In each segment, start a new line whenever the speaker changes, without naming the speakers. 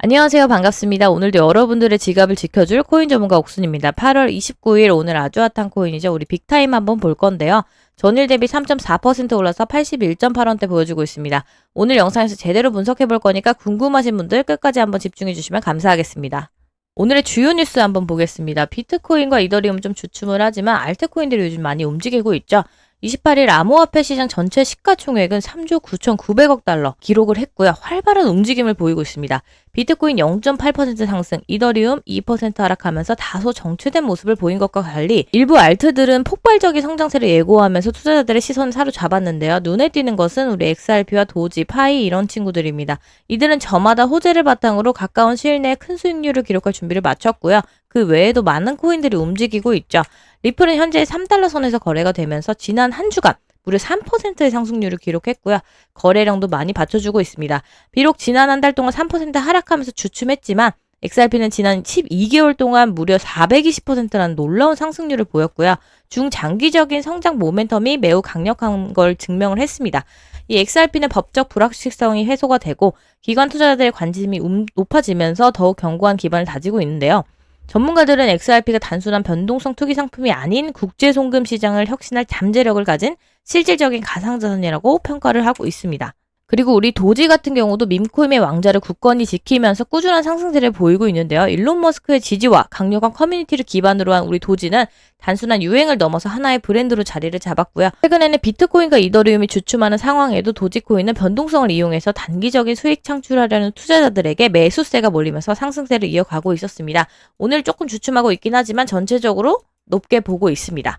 안녕하세요. 반갑습니다. 오늘도 여러분들의 지갑을 지켜줄 코인 전문가 옥순입니다. 8월 29일 오늘 아주 핫한 코인이죠. 우리 빅타임 한번 볼 건데요. 전일 대비 3.4% 올라서 81.8원대 보여주고 있습니다. 오늘 영상에서 제대로 분석해 볼 거니까 궁금하신 분들 끝까지 한번 집중해 주시면 감사하겠습니다. 오늘의 주요 뉴스 한번 보겠습니다. 비트코인과 이더리움 좀 주춤을 하지만 알트코인들이 요즘 많이 움직이고 있죠. 28일 암호화폐 시장 전체 시가총액은 3조 9,900억 달러 기록을 했고요. 활발한 움직임을 보이고 있습니다. 비트코인 0.8% 상승, 이더리움 2% 하락하면서 다소 정체된 모습을 보인 것과 달리 일부 알트들은 폭발적인 성장세를 예고하면서 투자자들의 시선을 사로잡았는데요. 눈에 띄는 것은 우리 XRP와 도지, 파이 이런 친구들입니다. 이들은 저마다 호재를 바탕으로 가까운 시일 내에 큰 수익률을 기록할 준비를 마쳤고요. 그 외에도 많은 코인들이 움직이고 있죠. 리플은 현재 3달러 선에서 거래가 되면서 지난 한 주간 무려 3%의 상승률을 기록했고요. 거래량도 많이 받쳐주고 있습니다. 비록 지난 한 달 동안 3% 하락하면서 주춤했지만 XRP는 지난 12개월 동안 무려 420%라는 놀라운 상승률을 보였고요. 중장기적인 성장 모멘텀이 매우 강력한 걸 증명을 했습니다. 이 XRP는 법적 불확실성이 해소가 되고 기관 투자자들의 관심이 음- 높아지면서 더욱 견고한 기반을 다지고 있는데요. 전문가들은 XRP가 단순한 변동성 투기 상품이 아닌 국제 송금 시장을 혁신할 잠재력을 가진 실질적인 가상자산이라고 평가를 하고 있습니다. 그리고 우리 도지 같은 경우도 밈코인의 왕자를 굳건히 지키면서 꾸준한 상승세를 보이고 있는데요. 일론 머스크의 지지와 강력한 커뮤니티를 기반으로 한 우리 도지는 단순한 유행을 넘어서 하나의 브랜드로 자리를 잡았고요. 최근에는 비트코인과 이더리움이 주춤하는 상황에도 도지코인은 변동성을 이용해서 단기적인 수익 창출하려는 투자자들에게 매수세가 몰리면서 상승세를 이어가고 있었습니다. 오늘 조금 주춤하고 있긴 하지만 전체적으로 높게 보고 있습니다.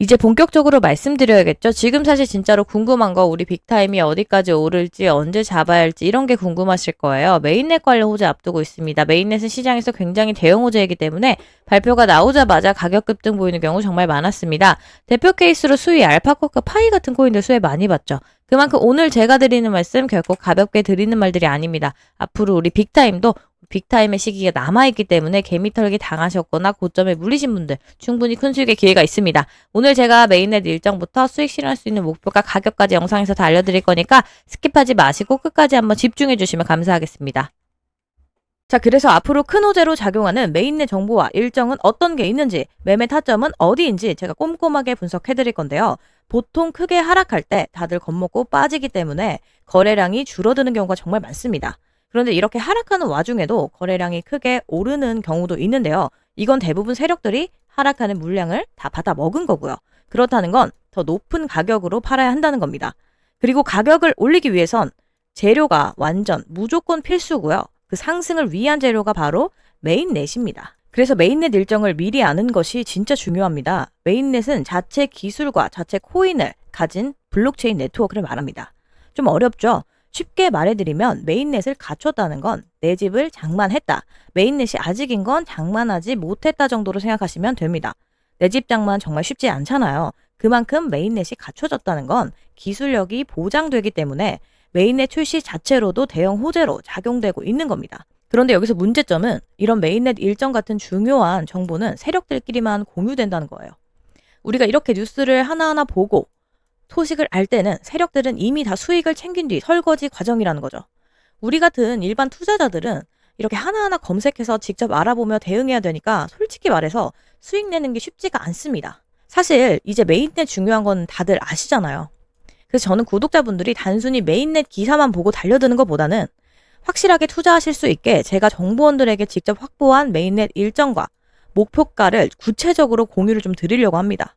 이제 본격적으로 말씀드려야겠죠. 지금 사실 진짜로 궁금한 거 우리 빅타임이 어디까지 오를지 언제 잡아야 할지 이런 게 궁금하실 거예요. 메인넷 관련 호재 앞두고 있습니다. 메인넷은 시장에서 굉장히 대형 호재이기 때문에 발표가 나오자마자 가격 급등 보이는 경우 정말 많았습니다. 대표 케이스로 수위 알파코크 파이 같은 코인들 수혜 많이 봤죠. 그만큼 오늘 제가 드리는 말씀 결코 가볍게 드리는 말들이 아닙니다. 앞으로 우리 빅타임도 빅타임의 시기가 남아있기 때문에 개미털기 당하셨거나 고점에 물리신 분들 충분히 큰 수익의 기회가 있습니다. 오늘 제가 메인넷 일정부터 수익 실현할 수 있는 목표가 가격까지 영상에서 다 알려드릴 거니까 스킵하지 마시고 끝까지 한번 집중해 주시면 감사하겠습니다. 자, 그래서 앞으로 큰 호재로 작용하는 메인넷 정보와 일정은 어떤 게 있는지, 매매 타점은 어디인지 제가 꼼꼼하게 분석해 드릴 건데요. 보통 크게 하락할 때 다들 겁먹고 빠지기 때문에 거래량이 줄어드는 경우가 정말 많습니다. 그런데 이렇게 하락하는 와중에도 거래량이 크게 오르는 경우도 있는데요. 이건 대부분 세력들이 하락하는 물량을 다 받아 먹은 거고요. 그렇다는 건 더 높은 가격으로 팔아야 한다는 겁니다. 그리고 가격을 올리기 위해선 재료가 완전 무조건 필수고요. 그 상승을 위한 재료가 바로 메인넷입니다. 그래서 메인넷 일정을 미리 아는 것이 진짜 중요합니다. 메인넷은 자체 기술과 자체 코인을 가진 블록체인 네트워크를 말합니다. 좀 어렵죠? 쉽게 말해드리면 메인넷을 갖췄다는 건 내 집을 장만했다. 메인넷이 아직인 건 장만하지 못했다 정도로 생각하시면 됩니다. 내 집 장만 정말 쉽지 않잖아요. 그만큼 메인넷이 갖춰졌다는 건 기술력이 보장되기 때문에 메인넷 출시 자체로도 대형 호재로 작용되고 있는 겁니다. 그런데 여기서 문제점은 이런 메인넷 일정 같은 중요한 정보는 세력들끼리만 공유된다는 거예요. 우리가 이렇게 뉴스를 하나하나 보고 소식을 알 때는 세력들은 이미 다 수익을 챙긴 뒤 설거지 과정이라는 거죠. 우리 같은 일반 투자자들은 이렇게 하나하나 검색해서 직접 알아보며 대응해야 되니까 솔직히 말해서 수익 내는 게 쉽지가 않습니다. 사실 이제 메인넷 중요한 건 다들 아시잖아요. 그래서 저는 구독자분들이 단순히 메인넷 기사만 보고 달려드는 것보다는 확실하게 투자하실 수 있게 제가 정보원들에게 직접 확보한 메인넷 일정과 목표가를 구체적으로 공유를 좀 드리려고 합니다.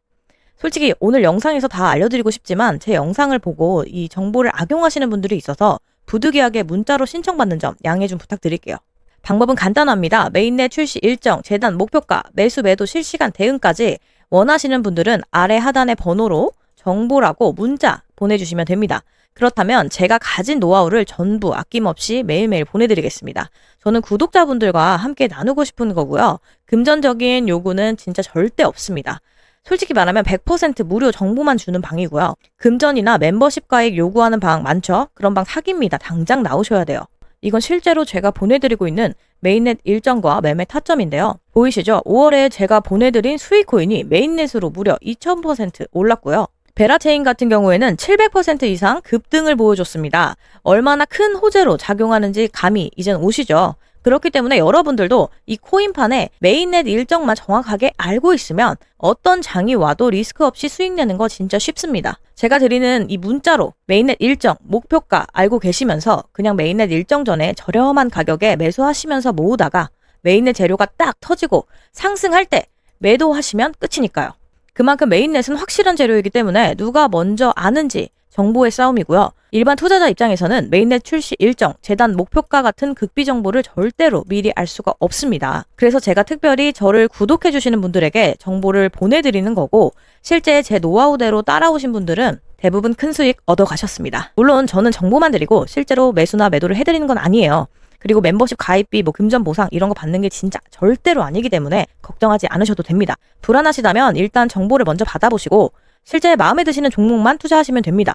솔직히 오늘 영상에서 다 알려드리고 싶지만 제 영상을 보고 이 정보를 악용하시는 분들이 있어서 부득이하게 문자로 신청받는 점 양해 좀 부탁드릴게요. 방법은 간단합니다. 메인넷 출시 일정, 재단 목표가, 매수 매도 실시간 대응까지 원하시는 분들은 아래 하단의 번호로 정보라고 문자 보내주시면 됩니다. 그렇다면 제가 가진 노하우를 전부 아낌없이 매일매일 보내드리겠습니다. 저는 구독자분들과 함께 나누고 싶은 거고요. 금전적인 요구는 진짜 절대 없습니다. 솔직히 말하면 100% 무료 정보만 주는 방이고요. 금전이나 멤버십 가입 요구하는 방 많죠? 그런 방 사기입니다. 당장 나오셔야 돼요. 이건 실제로 제가 보내드리고 있는 메인넷 일정과 매매 타점인데요. 보이시죠? 5월에 제가 보내드린 수익 코인이 메인넷으로 무려 2000% 올랐고요. 베라체인 같은 경우에는 700% 이상 급등을 보여줬습니다. 얼마나 큰 호재로 작용하는지 감이 이젠 오시죠. 그렇기 때문에 여러분들도 이 코인판에 메인넷 일정만 정확하게 알고 있으면 어떤 장이 와도 리스크 없이 수익 내는 거 진짜 쉽습니다. 제가 드리는 이 문자로 메인넷 일정, 목표가 알고 계시면서 그냥 메인넷 일정 전에 저렴한 가격에 매수하시면서 모으다가 메인넷 재료가 딱 터지고 상승할 때 매도하시면 끝이니까요. 그만큼 메인넷은 확실한 재료이기 때문에 누가 먼저 아는지 정보의 싸움이고요. 일반 투자자 입장에서는 메인넷 출시 일정, 재단 목표가 같은 극비 정보를 절대로 미리 알 수가 없습니다. 그래서 제가 특별히 저를 구독해 주시는 분들에게 정보를 보내드리는 거고 실제 제 노하우대로 따라오신 분들은 대부분 큰 수익 얻어 가셨습니다. 물론 저는 정보만 드리고 실제로 매수나 매도를 해드리는 건 아니에요. 그리고 멤버십 가입비, 뭐 금전 보상 이런 거 받는 게 진짜 절대로 아니기 때문에 걱정하지 않으셔도 됩니다. 불안하시다면 일단 정보를 먼저 받아보시고 실제 마음에 드시는 종목만 투자하시면 됩니다.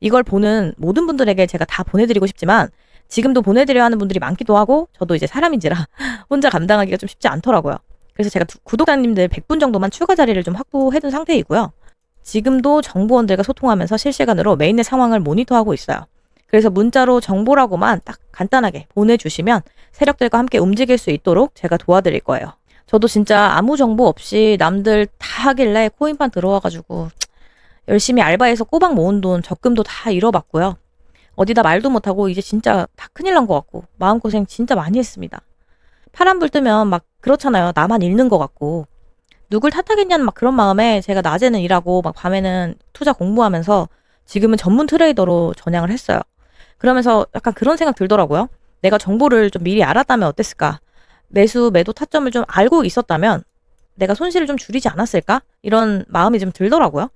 이걸 보는 모든 분들에게 제가 다 보내드리고 싶지만 지금도 보내드려야 하는 분들이 많기도 하고 저도 이제 사람인지라 혼자 감당하기가 좀 쉽지 않더라고요. 그래서 제가 두- 구독자님들 100분 정도만 추가 자리를 좀 확보해둔 상태이고요. 지금도 정보원들과 소통하면서 실시간으로 메인넷 상황을 모니터하고 있어요. 그래서 문자로 정보라고만 딱 간단하게 보내주시면 세력들과 함께 움직일 수 있도록 제가 도와드릴 거예요. 저도 진짜 아무 정보 없이 남들 다 하길래 코인판 들어와가지고 열심히 알바해서 꼬박 모은 돈 적금도 다 잃어봤고요. 어디다 말도 못하고 이제 진짜 다 큰일 난 것 같고 마음고생 진짜 많이 했습니다. 파란불 뜨면 막 그렇잖아요. 나만 잃는 것 같고 누굴 탓하겠냐는 막 그런 마음에 제가 낮에는 일하고 막 밤에는 투자 공부하면서 지금은 전문 트레이더로 전향을 했어요. 그러면서 약간 그런 생각 들더라고요. 내가 정보를 좀 미리 알았다면 어땠을까? 매수, 매도 타점을 좀 알고 있었다면 내가 손실을 좀 줄이지 않았을까? 이런 마음이 좀 들더라고요.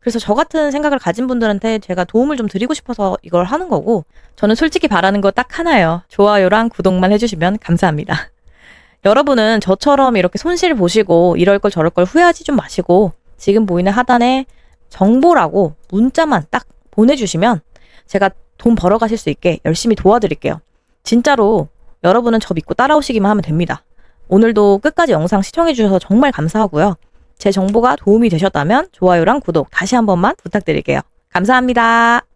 그래서 저 같은 생각을 가진 분들한테 제가 도움을 좀 드리고 싶어서 이걸 하는 거고, 저는 솔직히 바라는 거 딱 하나예요. 좋아요랑 구독만 해주시면 감사합니다. 여러분은 저처럼 이렇게 손실 보시고 이럴 걸 저럴 걸 후회하지 좀 마시고, 지금 보이는 하단에 정보라고 문자만 딱 보내주시면 제가 돈 벌어 가실 수 있게 열심히 도와드릴게요. 진짜로 여러분은 저 믿고 따라오시기만 하면 됩니다. 오늘도 끝까지 영상 시청해주셔서 정말 감사하고요. 제 정보가 도움이 되셨다면 좋아요랑 구독 다시 한 번만 부탁드릴게요. 감사합니다.